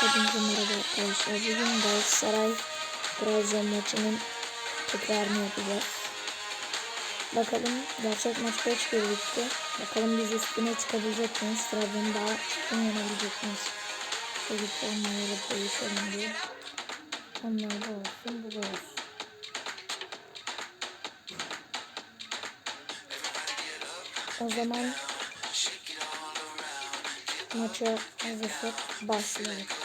Hepinize merhaba arkadaşlar. Bugün Galatasaray Trabzon maçının tekrarını yapacağız. Bakalım gerçek maç 5-1 bitti. Bakalım biz üstüne çıkabilecek miyiz? Trabzon'u daha üstün yenebilecek miyiz? Çocuk onlarla değişelim diye. Onlar da olsun, bu da olsun. O zaman maça hazırsak başlayalım.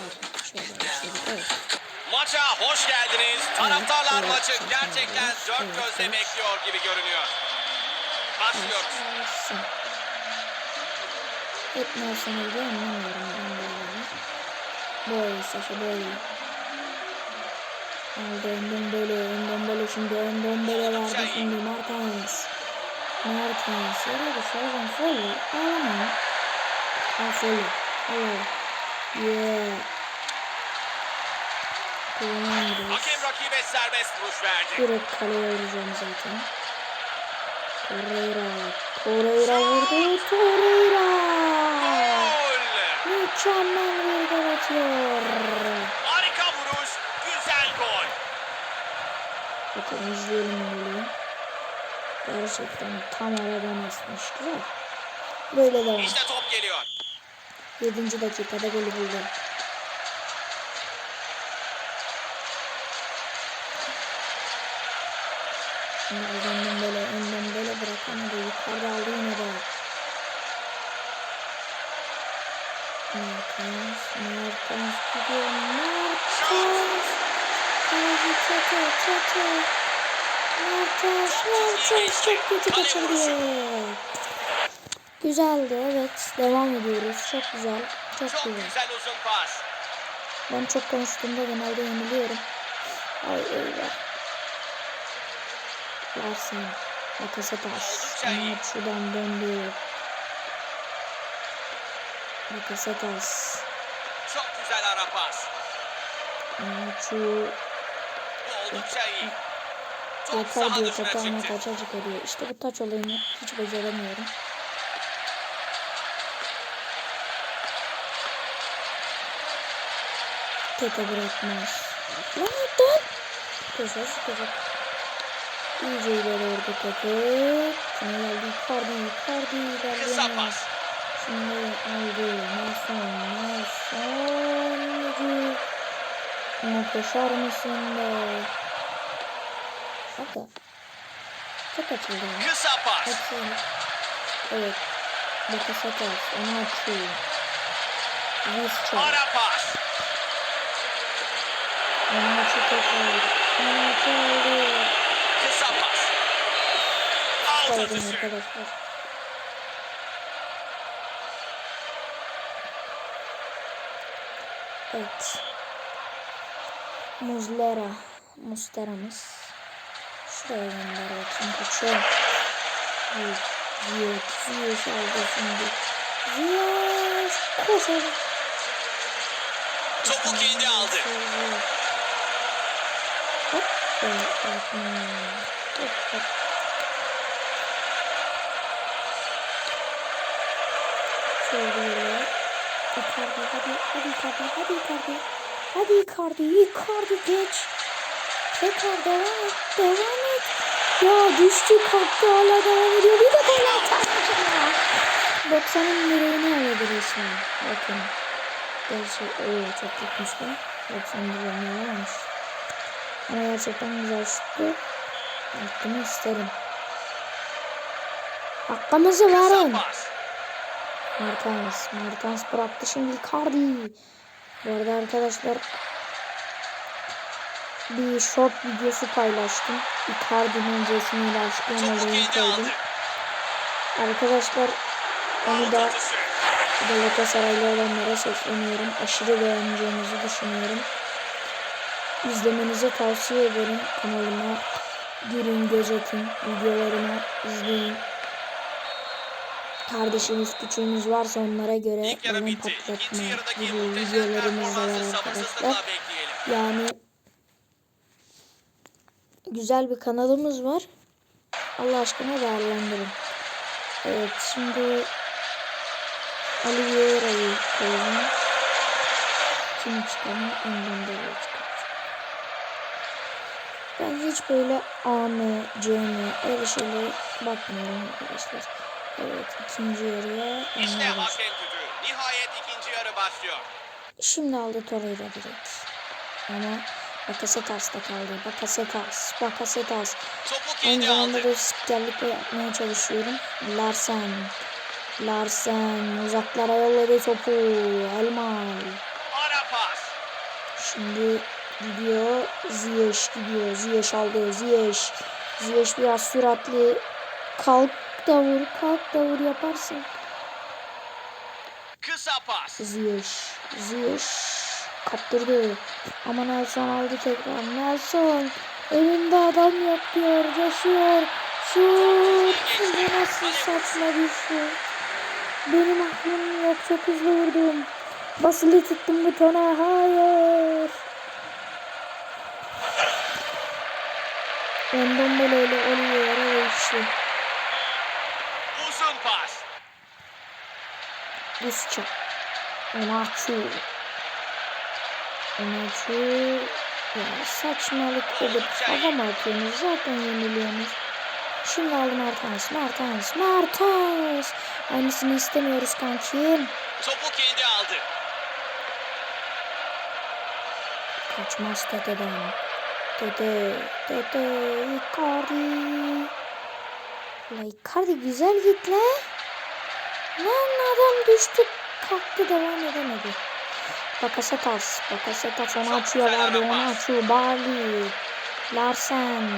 Evet, şöyle başladık. Evet. Maça hoş geldiniz. Taraftarlar evet, maçı evet, gerçekten evet, dört evet, gözle evet. bekliyor gibi görünüyor. Başlıyoruz. Ben de yani. Boy, Saşa Boy. Aldı Endombele, Endombele şimdi Endombele verdi şimdi Martins. Martins, yere dışarıdan Foley. Ağlamayın. Al Foley. Allah. Yeah. Hakem rakibe serbest vuruş verdi. Direkt kaleye vuracağım zaten. Torreira. Torreira vurdu. Torreira. Gol! Mükemmel bir gol atıyor. Harika vuruş, güzel gol. Bakalım izleyelim golü. Gerçekten tam aradan asmış. Güzel. Böyle devam. İşte top geliyor. 7. dakikada golü buldu. Şimdi böyle önden böyle bırakamadı. Yukarıda aldı yine de. Mertens, Mertens gidiyor. Mertens. Kaleci çete çete. Mertens, Mertens çok kötü kaçırdı. Güzeldi evet. Devam ediyoruz. Çok güzel. Çok Çok güzel. güzel uzun pas. Ben çok konuştuğumda genelde yeniliyorum. Ay eyvah. Larsen. Bakasetas. Ama şuradan döndü. Bakasetas. Çok güzel ara pas. Şu Bu oldukça iyi. Saha diyor çıktı. taça çıkarıyor. İşte bu taç olayını hiç beceremiyorum. Tete bırakmaz. Lan dön. Köşe sıkacak. İyice ileri orada Tete. Kime geldi? Icardi Kısa ilerleyemez. pas. Şimdi aldı. Nelson, Nelson. Yedi. Ama koşar mısın be? Aga. Çok açıldı ya. Kısa pas. Hepsi. Evet. Bakasetas. Onu açıyor. Visca. Ara pas. Kısa pas. Atışı. arkadaşlar. Evet. Muzlera. Mustera'mız. Şuraya gönder bakayım kaçıyor. Ziyech. Ziyech aldı şimdi. Ziyech. Koş oğlum. Topu kendi aldı. Hop. Evet. evet. Hmm. Hop hop. Şöyle böyle. Icardi hadi hadi Icardi hadi Icardi. Hadi Icardi Icardi geç. Tekrar devam et devam et. Ya düştü kalktı hala devam ediyor. Bir de gol atar ya. 90'ın direğini aradı resmen. Bakın. Gerçi o çok gitmiş be. 90'ın direğini alamamış. Gerçekten güzel şuttu. Hakkını isterim. Hakkımızı verin. Mertens. Mertens bıraktı şimdi Icardi. Bu arada arkadaşlar bir short videosu paylaştım. Icardi'nin resmiyle kendi koydum. Arkadaşlar onu da. Galatasaraylı olanlara sesleniyorum. Aşırı beğeneceğinizi düşünüyorum. İzlemenizi tavsiye ederim. Kanalıma girin, gözetin, videolarımı izleyin. Kardeşiniz, küçüğünüz varsa onlara göre bitti. patlatma gibi videolarımız da var arkadaşlar. Yani güzel bir kanalımız var. Allah aşkına değerlendirin. Evet şimdi Ali Vieira'yı koyalım. Kimi çıkarım? Ondan dolayı çıkarım. Hiç böyle A mı, C mi öyle şeylere bakmıyorum arkadaşlar. Evet ikinci yarıya İşte hakem düdüğü. Nihayet ikinci yarı başlıyor. Şimdi aldı Torreira direkt. Ama Bakasetas'ta kaldı. Bakasetas, Bakasetas. Aynı zamanda da spikerlikle yapmaya çalışıyorum. Larsen. Larsen uzaklara yolladı topu. Elmal. Ara pas. Şimdi gidiyor. Ziyech gidiyor. Ziyech aldı. Ziyech. Ziyech biraz süratli. Kalk da vur. Kalk da vur yaparsın. Kısa pas. Ziyech. Ziyech. Kaptırdı. Ama Nelson aldı tekrar. Nelson. Önünde adam yok diyor. Yaşıyor. Şut. Bu nasıl saçma bir şut. Benim aklım yok. Çok hızlı vurdum. Basılı tuttum butona. Hayır. Endombele ile Oliveira değişti. Uzun pas. Rusça. Onaçu. Onaçu. Ya saçmalık edip hava mı atıyorsunuz? Zaten yeniliyorsunuz. Şimdi aldı Mertens. Mertens. Mertens. Aynısını istemiyoruz kankim. Topu kendi aldı. Kaçmaz Tete'den. Tete. Tete. Icardi. La Icardi güzel git la. Lan adam düştü. Kalktı devam edemedi. Bakasetas. Bakasetas onu açıyor verdi. Onu açıyor. Bali. Larsen.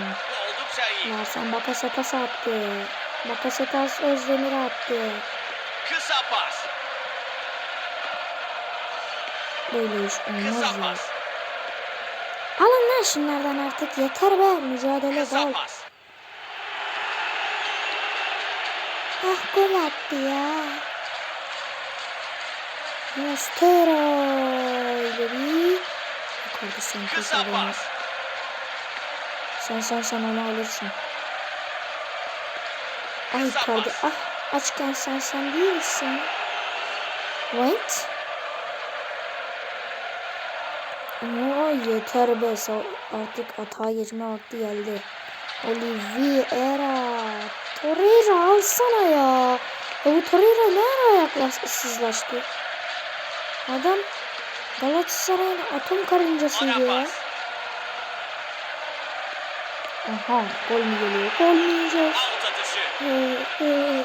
Larsen Bakasetas attı. Bakasetas Özdemir attı. Kısa pas. Böyle iş olmaz ya. Lan şunlardan artık yeter be. Mücadele pas. Ah gol attı ya. Mostero ileri. Yukarıda sen Kısa kurtarın. pas. Sen sen sen onu alırsın. Ay pas. Ah açken sen sen değilsin. Wait. Oo yeter be. Artık atağa geçme vakti geldi. Oliveira. Torreira alsana ya. Ya bu Torreira ne ara ayaksızlaştı? Adam Galatasaray'ın atom karıncasıydı ya. Aha gol mü geliyor? Gol mü yiyeceğiz? Ee, e,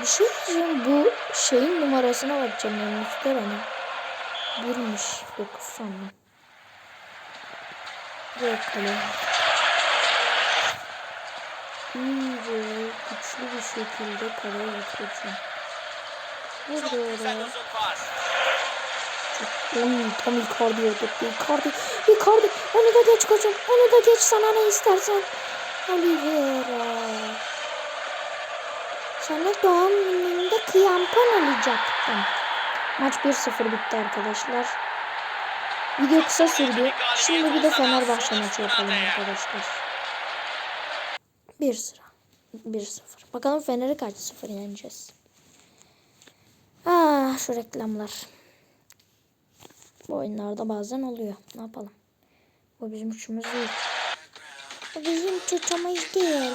bir şey diyeceğim. Bu şeyin numarasına bakacağım. Muster hani. Birmiş. Dokuz sandım. Buraya kale. İyice güçlü bir şekilde kaleye getireceğim. Burada. Oy tam Icardi'ye tuttu. Icardi. Icardi. Onu da geç koçum. Onu da geç sana ne istersen. Oliveira. Sana doğum gününde kıyampan alacaktım. Maç 1-0 bitti arkadaşlar. Video kısa sürdü. Şimdi bir de Fenerbahçe maçı yapalım arkadaşlar. 1-0. 1-0. Bakalım Fener'i kaç 0 yeneceğiz. Ah şu reklamlar. Bu oyunlarda bazen oluyor. Ne yapalım? Bu bizim suçumuz değil. Bu bizim suçumuz değil.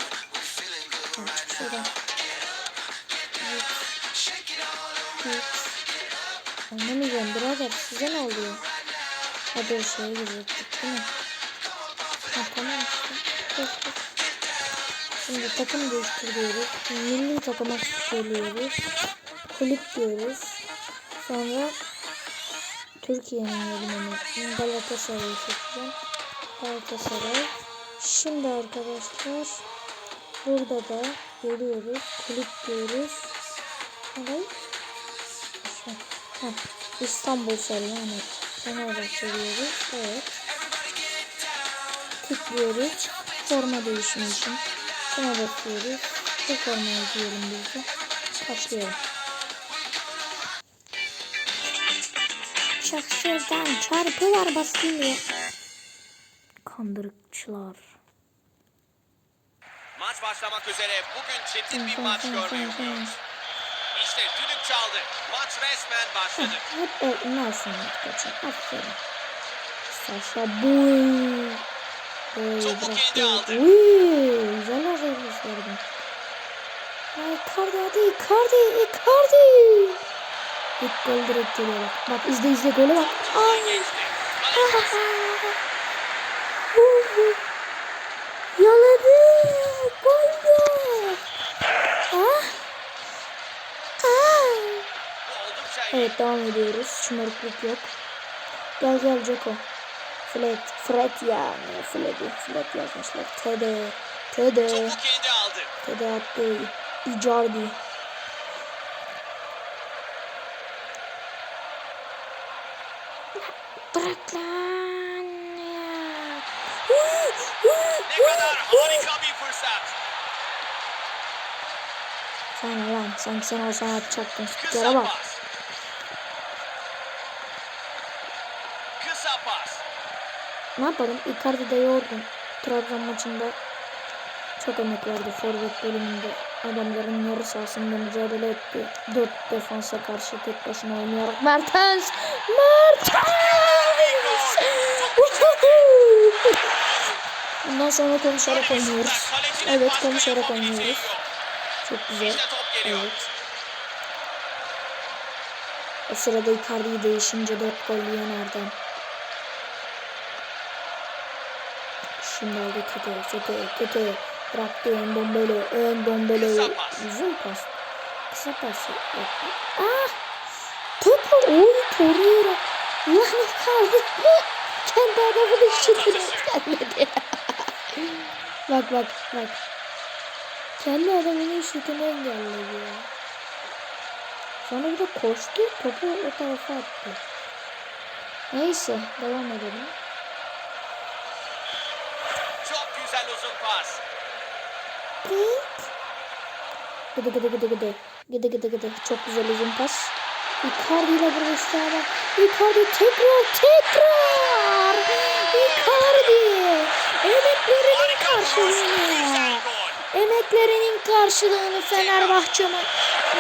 Ha, çık şuradan. Git. Oynamayacağım birader. Size ne oluyor? Hadi şeye girecektik değil mi? Ha tamam işte. Şimdi takım değiştiriyoruz. Milli takıma geliyoruz. Kulüp diyoruz. Sonra Türkiye'nin yerine Galatasaray'ı seçeceğim. Galatasaray. Şimdi arkadaşlar burada da görüyoruz. Kulüp diyoruz. Nereye? Heh, İstanbul yani Fenerbahçe diyoruz. Evet. Tıklıyoruz. Forma değişimi için. Şuna basıyoruz. Bu formayı giyelim biz de. Başlayalım. Çık şuradan çarpı var basıyor. Kandırıkçılar. Maç başlamak üzere. Bugün çetin bir maç görmeyi umuyoruz. İşte düdük çaldı. Maç resmen başladı. Hep ölmezsin kaçın. Aferin. Sasha Boy. Boy Topu kendi aldı. Uy, güzel hazırlık verdim. Ay Icardi hadi Icardi Icardi. İlk gol direkt geliyor bak. Bak izle izle golü bak. Ay. Geçti. Kale Yaladı. Gol de. Ah. Ah. Bu oldukça iyi. Evet devam ediyoruz. Şımarıklık yok. Gel gel Joko. Fred. Fred yani. Fred'i. Fred yazmışlar. Tede. Tede. Tede attı. Icardi. Bırak lan ya. Ne kadar harika bir fırsat. Sen lan. Sanki sen olsan atacaktın. Kısa bak. pas. Kısa pas. Ne yapalım? Icardi de yorgun. Trabzon maçında çok emek verdi forvet bölümünde. Adamların yarı sahasında mücadele etti. Dört defansa karşı tek başına oynayarak. Mertens! Mertens! Bundan sonra konuşarak oynuyoruz. Evet konuşarak yapabileceği oynuyoruz. Çok güzel. Evet. O sırada Icardi'yi değişince 4 gol yiyen Erdem. Şimdi aldı kötü, kötü, kötü. Bıraktı ön bombeli, ön pas. Uzun pas. Kısa pas. Ah! Topu, oy Torreira. Lanet kaldı. Kendi adamının şutunu engelledi. bak bak bak. Kendi adamının şutunu engelledi ya. Sonra bir de koştu, topu o tarafa attı. Neyse, devam edelim. Gıdı gıdı gıdı gıdı. Gıdı gıdı gıdı. Çok güzel uzun pas. Icardi ile ama. Icardi tekrar tekrar. Icardi. Emeklerinin karşılığını. Emeklerinin karşılığını Fenerbahçe ma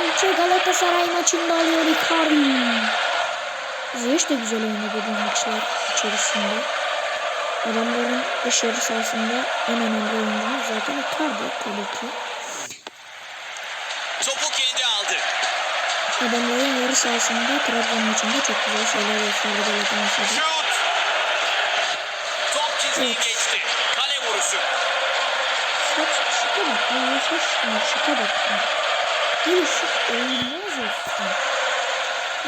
Ülke Galatasaray maçında alıyor Icardi. Ziyech de güzel oynadı bu maçlar içerisinde. Adamların dış yarı sahasında en önemli oyuncumuz zaten Icardi tabii ki. Topu kendi aldı. Adamların yarı sahasında Trabzon maçında çok güzel şeyler gösterdi Galatasaray. Şut. Top çizgiyi geçti. Kale vuruşu. Saç şuta bak. Allah aşkına şuta bak. Bir şut olmaz olsun.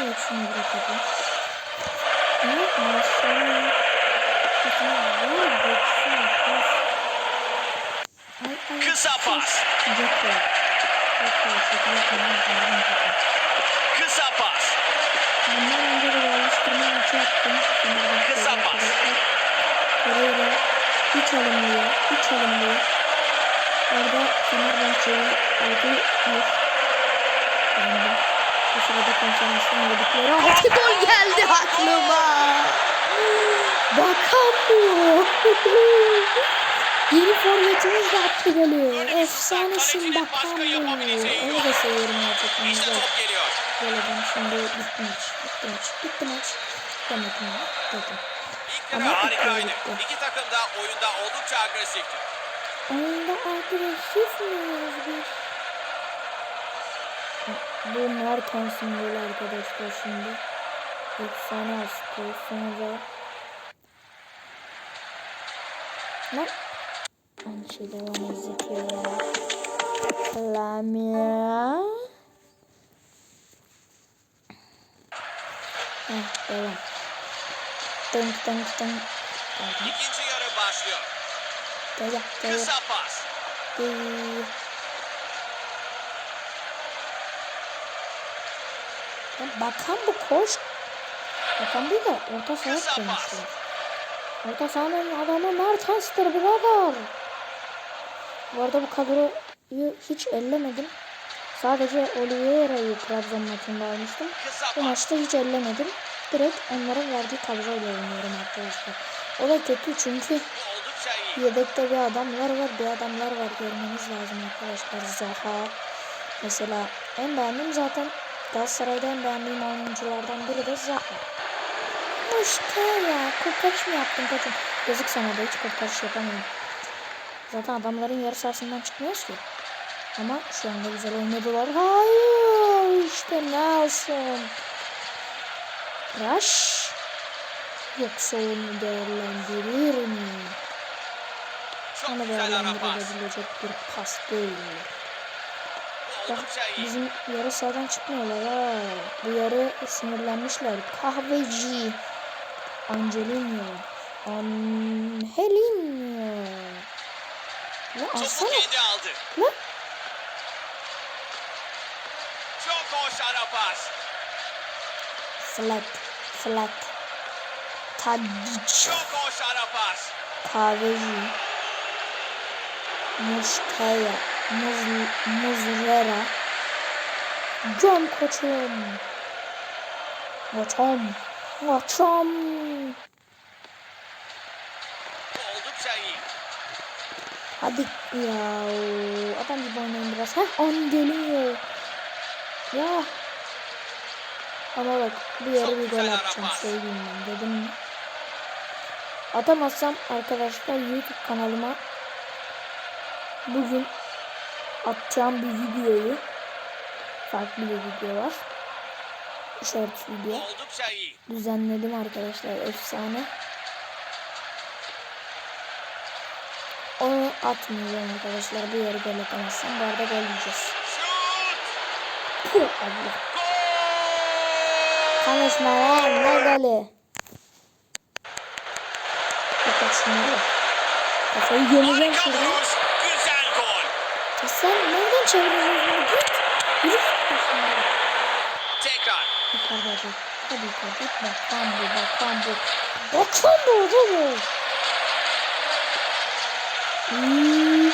Evet şunu bırakalım. Ne yapmıyorsun? Kısa pas. Kısa pas. Bundan önce de yerleştirme maçı yaptım. Kısa pas. da hiç alınmıyor. Hiç alınmıyor. Orada Fenerbahçe'yi 6-1 yendim. Bu sırada konferanstan yedikleri 6 gol geldi aklıma. Bakan bu. Yeni forvetimiz de attı golü. Efsanesin bakan bu. Öyle de seviyorum gerçekten. İşte top geliyor. Gelelim şimdi bitti maç. Bitti maç. Bitti maç. Demedim ya. Dedim. Ama harikaydı. İki takım da oyunda oldukça agresifti. Oyunda agresif miyiz biz? Bu Mertens'in golü arkadaşlar şimdi. Efsane astı. Sonra Lan. Aynı şey devam izletiyor ya. Lamia. Heh, devam. Dınk dınk dınk. Devam. İkinci yarı başlıyor. Devam. Devam. Kısa pas. Ya Bakan bu koş. Bakan değil de orta saha koymuşlar. Orta sahanın adamı Mertens'tir birader. Bu arada bu kadroyu hiç ellemedim. Sadece Oliveira'yı Trabzon maçında almıştım. Bu maçta hiç ellemedim. Direkt onların verdiği kadroyla oynuyorum arkadaşlar. O da kötü çünkü. Yedekte bir adamlar var, bir adamlar var görmeniz lazım arkadaşlar. Zaha, Mesela en beğendiğim zaten Galatasaray'da en beğendiğim oyunculardan biri de Zaha. İşte ya kurtarış mı yaptın koçum? Yazık sana da hiç kurtarış yapamıyorum. Zaten adamların yarı sahasından çıkmıyoruz ki. Ama şu anda güzel oynadılar. Hayır işte Nelson. Rush. Yoksa onu değerlendirir mi? Onu değerlendirilebilecek bir pas değil. Bak bizim yarı sahadan çıkmıyorlar ha. Bu yarı sinirlenmişler. Kahveci. Angelino. Angelino. Ya alsana. kendi aldı. Lan. Çok hoş ara pas. Flat. Flat. Tadic. Çok hoş ara pas. Kahveci. Mustaya. Muz, Muzlera. Can koçum. Koçum. Bu oldukça iyi. Hadi ya. Adam gibi oynayın biraz. Heh an geliyor. Ya. Ama bak bu yarı bir gol atacağım ben dedim? Atamazsam arkadaşlar YouTube kanalıma bugün atacağım bir videoyu farklı bir video var. Short video düzenledim arkadaşlar efsane. Onu atmayacağım arkadaşlar. Bu yarı gol atamazsam bu arada gol yiyeceğiz. Puh, Allah. Gol. Konuşma lan ne golü. Şunları. Kafayı gömeceğim şurada. Ya sen nereden çeviriyorsun bunu? Git. Yürü. Tekrar. Yukarıda dur. Hadi yukarıda. Bak bambu bak bambu. Bak bambu bambu. Hmm.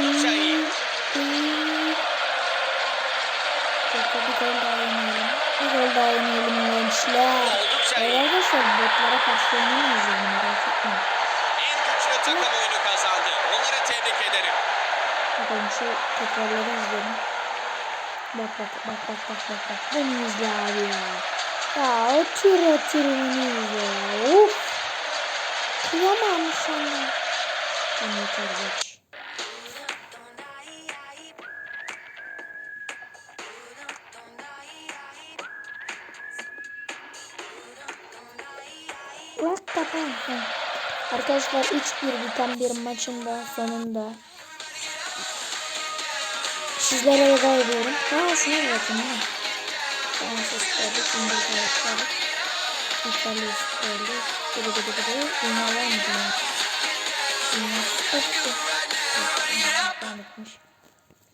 İyi. Hmm. Tekrar bir gol daha oynayalım. Bir gol daha oynayalım gençler. İyi. arkadaşlar botlara karşı oynamayız yani merak etmeyin. En güçlü takım oyunu kazandı. Onları tebrik ederim. Bakalım şu tekrarları izleyelim. Bak bak bak bak bak bak bak. Bunu izle abi ya. Ya otur otur ya. Of. Kıyamam sana. Yeter geç. Arkadaşlar 3-1 biten bir maçın da sonunda sizlere veda ediyorum. Ha şuna bakın ha. Fransız spordu, İngiliz spordu, İtalya spordu, gıdı gıdı gıdı, dünya var mı dünya? Dünya spordu. Unutmuş.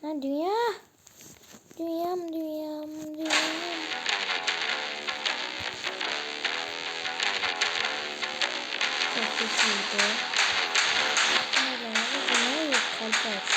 Ha dünya. Dünyam dünyam dünyam. Çok kötüydü. Nerede abi? Dünya yok kalp.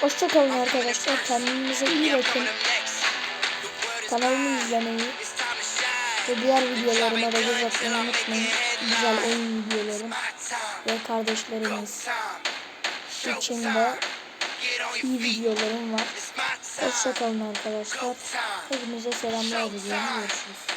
Hoşçakalın arkadaşlar. Kendinize iyi bakın. Kanalımı izlemeyi ve diğer videolarıma da göz atmayı unutmayın. Güzel oyun videolarım ve kardeşlerimiz için de iyi videolarım var. Hoşçakalın arkadaşlar. Hepinize selamlar diliyorum. Görüşürüz.